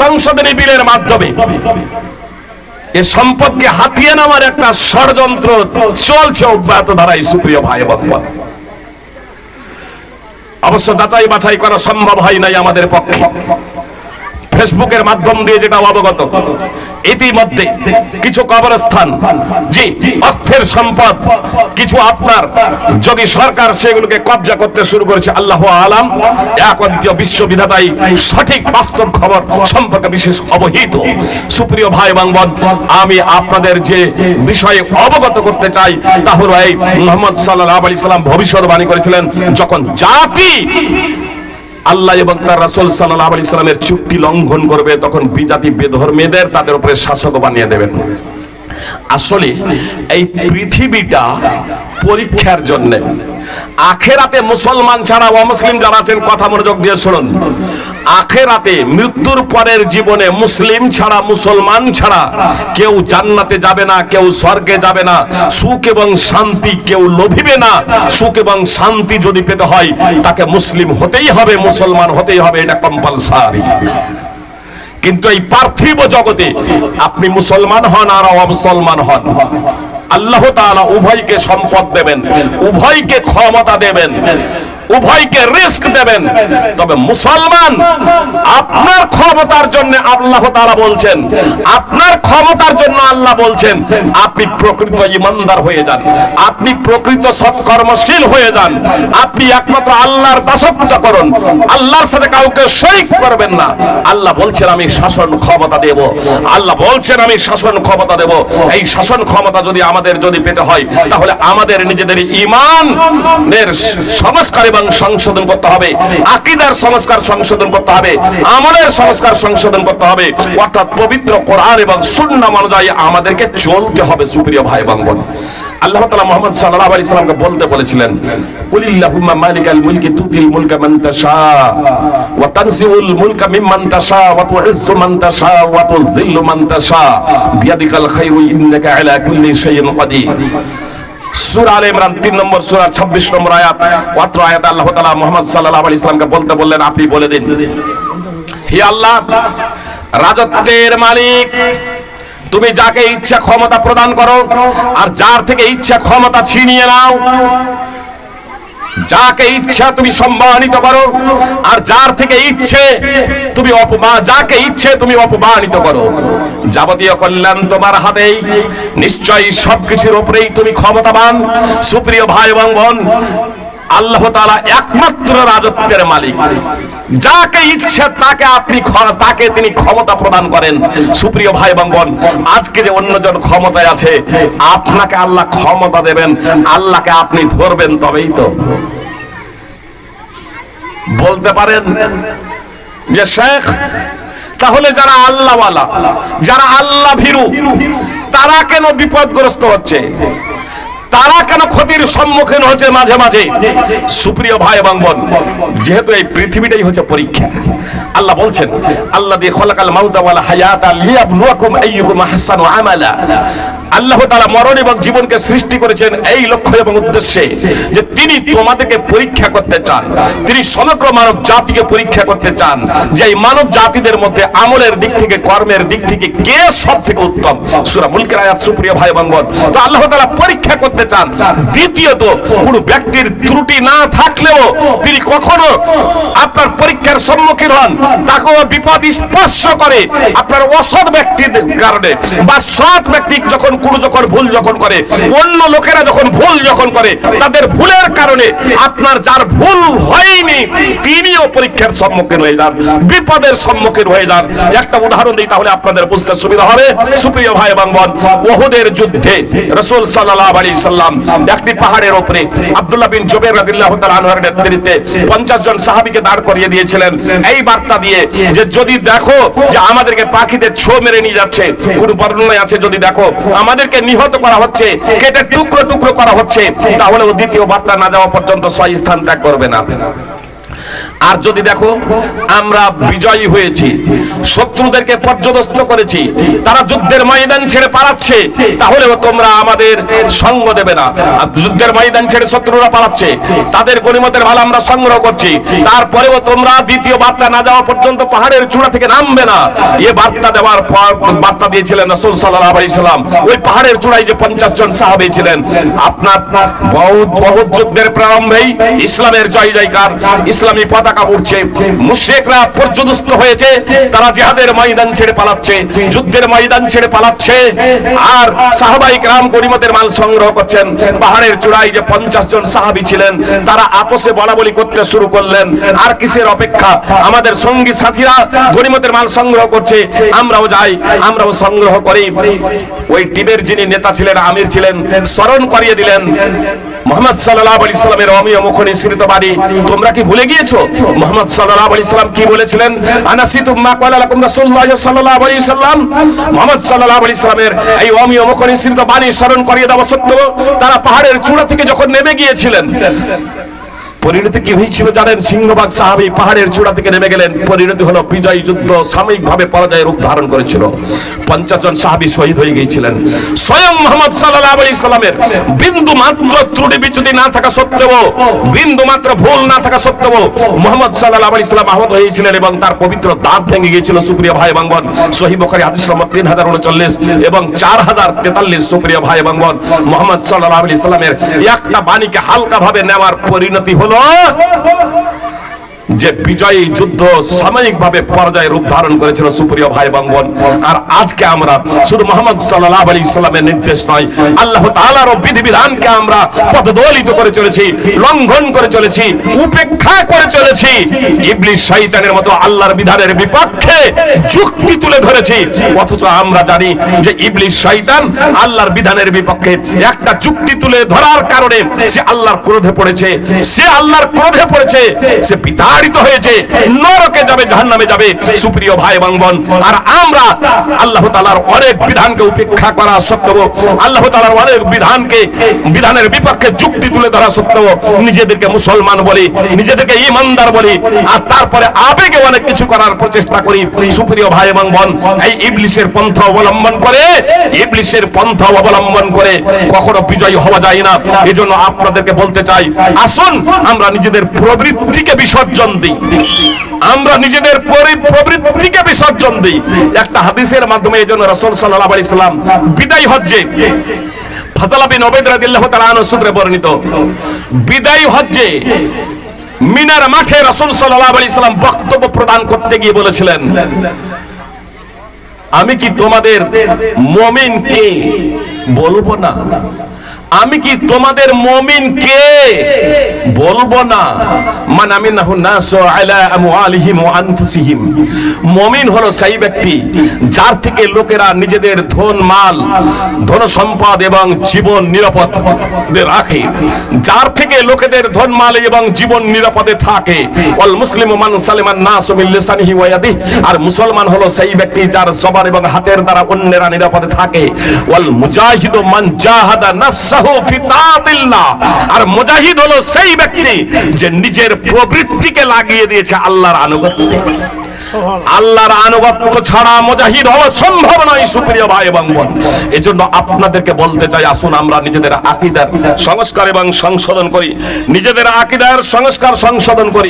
সংশোধনী বিলের মাধ্যমে। এ সম্পদকে হাতিয়ে নেওয়ার একটা ষড়যন্ত্র চলছে অব্যাহত ধারায় সুপ্রিয় ভাই এবং অবশ্য যাচাই বাছাই করা সম্ভব হয় নাই আমাদের পক্ষে। ফেসবুকের মাধ্যম দিয়ে যেটা অবগত। ইতিমধ্যে কিছু কবরস্থান, জি, অর্থের সম্পদ, কিছু আপনার যোগী সরকার সেগুলোকে কবজা করতে শুরু করেছে, আল্লাহ আলাম এক বিশ্ববিধাতাই সঠিক বাস্তব খবর সম্পর্কে বিশেষ অবহিত। সুপ্রিয় ভাই এবং বোন, আমি আপনাদের যে বিষয়ে অবগত করতে চাই, তা হলো এই মোহাম্মদ সাল্লাহ আলি সাল্লাম ভবিষ্যৎবাণী করেছিলেন, যখন জাতি আল্লাহ এবং তার রাসুল সাল্লাহ আলী সাল্লামের চুক্তি লঙ্ঘন করবে, তখন বিজাতি বেধর্মেদের তাদের উপরে শাসক বানিয়ে দেবেন। আসলে এই পৃথিবীটা পরীক্ষার জন্য। আখেরাতে মুসলমান ছাড়া অমুসলিম যারা আছেন, কথা মনোযোগ দিয়ে শুনুন। আখেরাতে মৃত্যুর পরের জীবনে মুসলিম ছাড়া, মুসলমান ছাড়া কেউ জান্নাতে যাবে না, কেউ স্বর্গে যাবে না। সুখ এবং শান্তি কেউ লোভিবে না। সুখ এবং শান্তি যদি পেতে হয়, তাকে মুসলিম হতেই হবে, মুসলমান হতেই হবে, এটা কম্পালসারি কিন্তু এই পার্থিব জগতে আপনি মুসলমান হন আর অমুসলমান হন। আল্লাহ তাআলা উভয়কে সম্পদ দেবেন উভয়কে ক্ষমতা দেবেন। উভয়কে রিস্ক দেবেন। তবে মুসলমান, আপনার ক্ষমতার জন্য আল্লাহ তাআলা বলছেন, আপনার ক্ষমতার জন্য আল্লাহ বলছেন, আপনি প্রকৃত ইমানদার হয়ে যান, আপনি প্রকৃত সৎকর্মশীল হয়ে যান, আপনি একমাত্র আল্লাহর দাসত্ব করুন, আল্লাহর সাথে কাউকে শরিক করবেন না। আল্লাহ বলছেন, আমি শাসন ক্ষমতা দেব। আল্লাহ বলছেন, আমি শাসন ক্ষমতা দেব। এই শাসন ক্ষমতা যদি আমাদের যদি পেতে হয়, তাহলে আমাদের নিজেদের ইমানের সংস্কার এবং সংশোধন করতে হবে। আকীদার সংস্কার সংশোধন করতে হবে। আমলের সংস্কার সংশোধন করতে হবে। অর্থাৎ পবিত্র কোরআন এবং সুন্নাহ অনুযায়ী আমাদেরকে চলতে হবে, সুপ্রিয় ভাই এবং বোন। আল্লাহ তাআলা মুহাম্মদ সাল্লাল্লাহু আলাইহি সাল্লামকে বলতে বলেছিলেন, কুলিল্লাহুম্মা মালিকাল মুলকি তুতিল মুলকা মান তাশা, ওয়া তানজিউল মুলকা মিম্মান তাশা, ওয়া তুইজ্জু মান তাশা, ওয়া তুযিল্লু মান তাশা, বিয়াদিকাল খায়রু ইন্নাকা আলা কুল্লি শাইইন কাদির। সূরা আল ইমরান, তিন নম্বর সুরা, ছাব্বিশ নম্বর আয়াত। মাত্র আয়াত আল্লাহ তালা মুহাম্মদ সাল্লাহ আলী ইসলামকে বলতে বললেন, আপনি বলে দিন। হে আল্লাহ, রাজত্বের মালিক, তুমি যাকে ইচ্ছা ক্ষমতা প্রদান করো, আর যার থেকে ইচ্ছা ক্ষমতা ছিনিয়ে নাও যাকে ইচ্ছা তুমি সম্মানিত করো, আর যার থেকে ইচ্ছে তুমি অপমান যাকে ইচ্ছে তুমি অপমানিত করো। যাবতীয় কল্যাণ তোমার হাতেই, নিশ্চয়ই সবকিছুর উপরেই তুমি ক্ষমতাবান, সুপ্রিয় ভাই এবং বোন আল্লাহ একমাত্র রাজত্বের মালিক। যাকে ইচ্ছে, তাকে আপনি তাকে তিনি ক্ষমতা প্রদান করেন। সুপ্রিয় ভাই এবং বোন, আজকে যে অন্যজন ক্ষমতায় আছে, আপনাকে আল্লাহ ক্ষমতা দেবেন, আল্লাহকে আপনি ধরবেন তবেই তো। বলতে পারেন, যে শেখ, তাহলে যারা আল্লাহওয়ালা, যারা আল্লাহ ভীরু, তারা কেন বিপদগ্রস্ত হচ্ছে? তারা কেন ক্ষতির সম্মুখীন হচ্ছে মাঝে মাঝে? সুপ্রিয় ভাই এবং বোন যেহেতু এই পৃথিবীটাই হচ্ছে পরীক্ষা আল্লাহ বলছেন আল্লাহ দিয়ে খলাকাল মাউতা ওয়াল হায়াতা লিয়াবলুয়াকুম আইয়ুকুম আহসানু আমালা। আল্লাহ তাআলা মরণ এবং জীবনকে সৃষ্টি করেছেন এই লক্ষ্য এবং উদ্দেশ্যে যে তিনি তোমাদেরকে পরীক্ষা করতে চান তিনি সমগ্র মানব জাতিকে পরীক্ষা করতে চান যে এই মানব জাতিদের মধ্যে আমলের দিক থেকে কর্মের দিক থেকে কে সব থেকে উত্তম? সূরা মুলকের আয়াত সুপ্রিয় ভাই এবং বোন। তো আল্লাহ তাআলা পরীক্ষা করতে চান দ্বিতীয়ত কোন ব্যক্তির ত্রুটি না থাকলেও তিনি কখনো আপনার পরীক্ষার সম্মুখীন হন। তাকেও বিপদ স্পর্শ করে আপনার অসৎ ব্যক্তির কারণে বা সৎ ব্যক্তি যখন কোনো যখন ভুল যখন করে অন্য লোকেরা যখন ভুল যখন করে তাদের ভুলের কারণে আপনার যার ভুল হয়নি তিনিও পরীক্ষার সম্মুখীন হয়ে যান বিপদের সম্মুখীন হয়ে যান। একটা উদাহরণ দিই তাহলে আপনাদের বুঝতে সুবিধা হবে। সুপ্রিয় ভাই এবং বোন ওহুদের যুদ্ধে রাসূল সাল্লাল্লাহু আলাইহি সাল্লাম একটি পাহাড়ের উপরে আব্দুল্লাহ বিন জুবাইর রাদিয়াল্লাহু তাআলা আনহুর নেতৃত্বে 50 জন সাহাবীকে দাঁড় করিয়ে দিয়েছিলেন। এই বার্তা দিয়ে যে যদি দেখো যে আমাদেরকে পাখিতে ছো মেরে নিয়ে যাচ্ছে, কোন বর্ণনায় আছে যদি দেখো, আমাদেরকে নিহত করা হচ্ছে, কেটে টুকরো টুকরো করা হচ্ছে, তাহলে ও দ্বিতীয় বার্তা না যাওয়া পর্যন্ত স্থান ত্যাগ করবে না। আর যদি দেখো, আমরা বিজয়ী হয়েছি, শত্রুদেরকে পর্যদস্ত করেছি, তারা যুদ্ধের ময়দান ছেড়ে পালাচ্ছে, তাহলেও তোমরা আমাদের সঙ্গ দেবে না। আর যুদ্ধের ময়দান ছেড়ে শত্রুরা পালাচ্ছে, তাদের গণিমতের ভালো আমরা সংগ্রহ করছি, তারপরেও তোমরা দ্বিতীয় বার্তা না যাওয়া পর্যন্ত পাহাড়ের চূড়া থেকে নামবে না। এ বার্তা দেওয়ার পর বার্তা দিয়েছিলেন রাসূল সাল্লাল্লাহু আলাইহি সাল্লাম, ওই পাহাড়ের চূড়ায় যে 50 জন সাহাবী ছিলেন, আপনার বহুত বহুত যুদ্ধের প্রারম্ভেই ইসলামের জয় জয়কার ইসলামী পতাকা টাকা পড়ছে। মুশ্রেকরা পর্যদস্ত হয়েছে। তারা জেহাদের ময়দান ছেড়ে পালাচ্ছে। যুদ্ধের ময়দান ছেড়ে পালাচ্ছে। আর সাহাবাই রাম গরিমতের মাল সংগ্রহ করছেন। পাহাড়ের চূড়ায় যে পঞ্চাশ জন সাহাবি ছিলেন, তারা আপোষে বলাবলি করতে শুরু করলেন। আর কিসের অপেক্ষা? আমাদের সঙ্গী সাথীরা গরিমতের মাল সংগ্রহ করছে। আমরাও যাই, আমরাও সংগ্রহ করি। ওই টিমের যিনি নেতা ছিলেন, আমির ছিলেন, স্মরণ করিয়ে দিলেন। মোহাম্মদ সাল্লাল্লাহু আলাইহি সাল্লামের অমিয় মুখ নিঃসৃত বাড়ি তোমরা কি ভুলে গিয়েছো? মোহাম্মদ সাল্লাল্লাহু আলাইহি সাল্লাম কি বলেছিলেন? আনাসিতুম মা ক্বালা লাকুম রাসূলুল্লাহ সাল্লাল্লাহু আলাইহি সাল্লাম। মোহাম্মদ সাল্লাল্লাহু আলাইহি সাল্লামের এই অমিয় মুখ নিঃসৃত বাণী স্মরণ করিয়ে দেওয়া সত্ত্বেও তারা পাহাড়ের চূড়া থেকে যখন নেমে গিয়েছিলেন পরিণতি কি হয়েছিল জানেন? সিংহবাগ সাহাবী পাহাড়ের চূড়া থেকে নেমে গেলেন। পরিণতি হলো বিজয় যুদ্ধ সাময়িকভাবে পরাজয়ের রূপ ধারণ করেছিল। পঞ্চাশ জন সাহাবী শহীদ হয়ে গিয়েছিলেন। স্বয়ং মোহাম্মদ সাল্লাল্লাহু আলাইহি সাল্লামের বিন্দু মাত্র ত্রুটি বিচ্যুতি না থাকা সত্ত্বেও, বিন্দু মাত্র ভুল না থাকা সত্ত্বেও মোহাম্মদ সাল্লাল্লাহু আলাইহি সাল্লাম আহত হয়েছিলেন এবং তার পবিত্র দাঁত ভেঙে গিয়েছিল সুপ্রিয় ভাই এবং বোন সহিহ বুখারী হাদিস নম্বর 3039 এবং 4043 সুপ্রিয় ভাই এবং বোন মোহাম্মদ সাল্লাল্লাহু আলাইহি সাল্লামের একটা বাণীকে হালকাভাবে নেওয়ার পরিণতি হলো બોલો যে বিজয়ী যুদ্ধ সাময়িকভাবে পর্যায়ে রূপ ধারণ করেছিল সুপ্রিয় ভাই বোন আর আজকে আমরা শুধু মোহাম্মদ সাল্লাল্লাহু আলাইহি সাল্লামের নির্দেশ নয়, আল্লাহ তাআলার বিধিবিধানকে আমরা পদদলিত করে চলেছি, লঙ্ঘন করে চলেছি, উপেক্ষা করে চলেছি। ইবলিস শয়তানের মতো আল্লাহর বিধানের বিপক্ষে যুক্তি তুলে ধরেছি। অথচ আমরা জানি যে ইবলিস শয়তান আল্লাহর বিধানের বিপক্ষে একটা যুক্তি তুলে ধরার কারণে সে আল্লাহর ক্রোধে পড়েছে, সে আল্লাহর ক্রোধে পড়েছে, সে বিতাড়িত হয়েছে নরকে যাবে জাহান্নামে যাবে সুপ্রিয় ভাই এবং বোন। আর আমরা আল্লাহ তাআলার অনেক বিধানকে উপেক্ষা করা সত্ত্বেও আল্লাহ তাআলার অনেক বিধানকে বিধানের বিপক্ষে যুক্তি তুলে ধরা সত্ত্বেও নিজেদেরকে মুসলমান বলি নিজেদেরকে ইমানদার বলি আর তারপরে আবেগে অনেক কিছু করার প্রচেষ্টা করি সুপ্রিয় ভাই এবং বোন এই ইবলিশের পন্থা অবলম্বন করে ইবলিশের পন্থা অবলম্বন করে কখনো বিজয়ী হওয়া যায় না। এজন্য আপনাদেরকে বলতে চাই আসুন আমরা নিজেদের প্রবৃত্তিকে বিসর্জন দিই। আমরা নিজেদের পরি- প্রবৃত্তিকে বিসর্জন দিই। একটা হাদিসের মাধ্যমে এই জন্য রসুল সাল্লাহ আলি সাল্লাম বিদায় হজ্জে বিন তাআলা আনহু সূত্রে বর্ণিত, বিদায় হজ্জে মিনার মাঠে রাসূল সাল্লাল্লাহু আলাইহি সাল্লাম বক্তব্য প্রদান করতে গিয়ে বলেছিলেন, আমি কি তোমাদের মমিন কে বলব না? আমি কি তোমাদের মমিন কে? বলব না। মান আমওয়ালিহিম ওয়া আনফুসিহিম। মমিন হলো সেই ব্যক্তি যার থেকে লোকেরা নিজেদের ধন, মাল, ধন সম্পদ এবং জীবন নিরাপদ রাখে। যার থেকে লোকেদের ধন, মাল এবং জীবন নিরাপদে থাকে। ওয়াল মুসলিমু মান সালিমান নাসু মিন লিসানিহি ওয়া ইয়াদিহি। আর মুসলমান হলো সেই ব্যক্তি যার জবান এবং হাতের দ্বারা অন্যেরা নিরাপদে থাকে। ওয়াল মুজাহিদু মান জাহাদা নাফসাহু। আর মুজাহিদ হলো সেই ব্যক্তি যে নিজের প্রবৃত্তিকে লাগিয়ে দিয়েছে আল্লাহর আনুগত্যে। আল্লাহর আনুগত্য ছাড়া মুজাহিদ হওয়া সম্ভব নয়, সুপ্রিয় ভাই এবং বোন। এজন্য আপনাদেরকে বলতে চাই, আসুন আমরা নিজেদের আকীদার সংস্কার এবং সংশোধন করি। নিজেদের আকিদার সংস্কার সংশোধন করি।